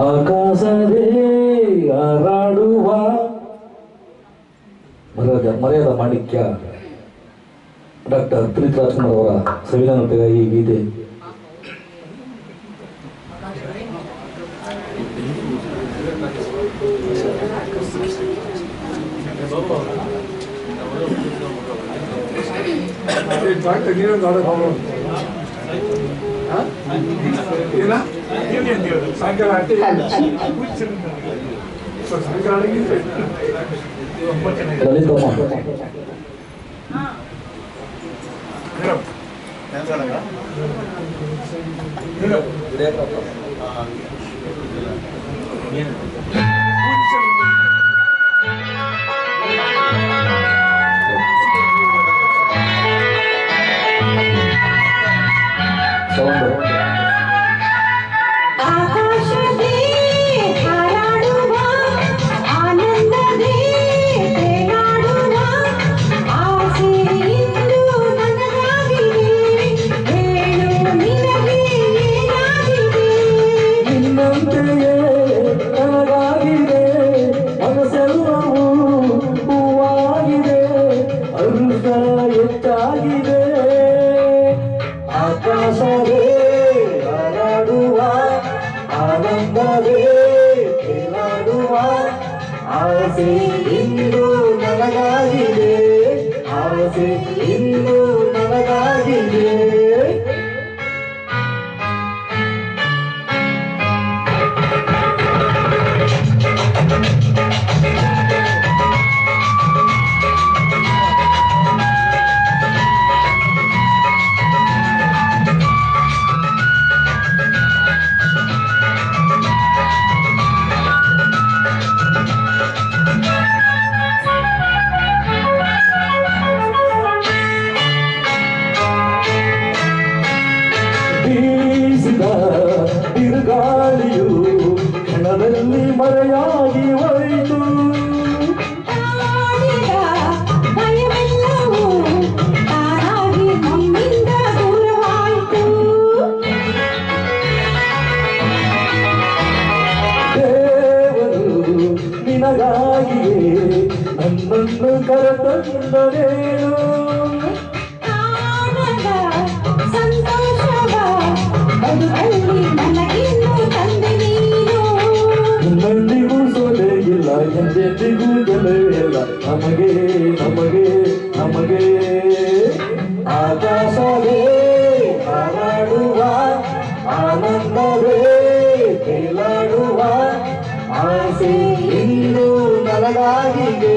ಆಕಾಶವೇ ಹಾರಾಡುವ ಮರ್ಯಾದ ಮರ್ಯಾದ ಮಾಣಿಕ್ಯ. ಡಾಕ್ಟರ್ ಪುನೀತ್ ರಾಜ್ಕುಮಾರ್ ಅವರ ಸಂವಿಧಾನ ಈ ಗೀತೆ. ಹೋಗೋಣ ಏನ ಸಾಯಂಕಾಲ ಆಯ್ತು. ಸಾಯಂಕಾಲ ಆಗಿದ್ರೆ ಆಸೆ ಇಂದು ನನಗಾಗಿದೆ ಆಸೆ ಇಂದು ಬಿರುಗಾಳಿಯು ಕ್ಷಣದಲ್ಲಿ ಮರೆಯಾಗಿ ಹೋಯಿತು ಕಾಡಿದ ಭಯವೆಲ್ಲವೂ ತಾನಾಗಿ ನಮ್ಮಿಂದ ದೂರವಾಯಿತು ದೇವರು ನಿನಗಾಗಿಯೇ ನನ್ನನ್ನು ಕರೆತಂದರೇನು ಎಂದೆಂದಿಗೂ ಗೆಲುವೆ ಇಲ್ಲ. ನಮಗೆ ನಮಗೆ ನಮಗೆ ಆಕಾಶವೇ ಆನಂದವೇ ಆಸೆ ಇಂದು ನನಗಾಗಿದೆ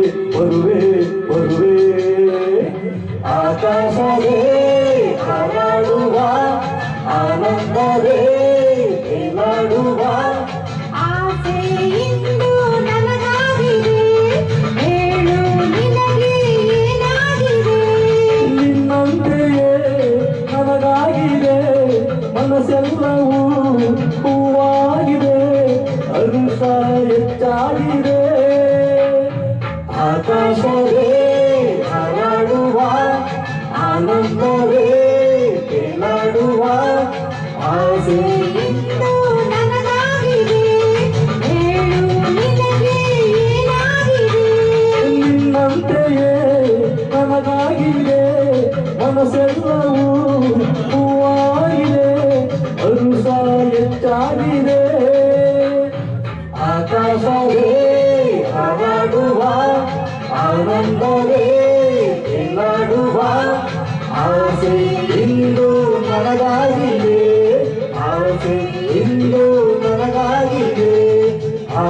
ನನಗಾಗಿದೆ ಮನಸ್ಸೆಲ್ಲವೂ ಹೂವಾಗಿದೆ ಅರುಷ ಹೆಚ್ಚಾಗಿದೆ. ಆಕಾಶವೇ ಹೆಚ್ಚಾಗಿದೆ ಆಕಾಶವೇ ಹರಡುವ ಆನಂದವೇ ಎಲ್ಲಾಡುವ ಆಸೆ ಇಂದು ನನಗಾಗಿದೆ ಆಸೆ ಇಂದು ನನಗಾಗಿದೆ. ಆ.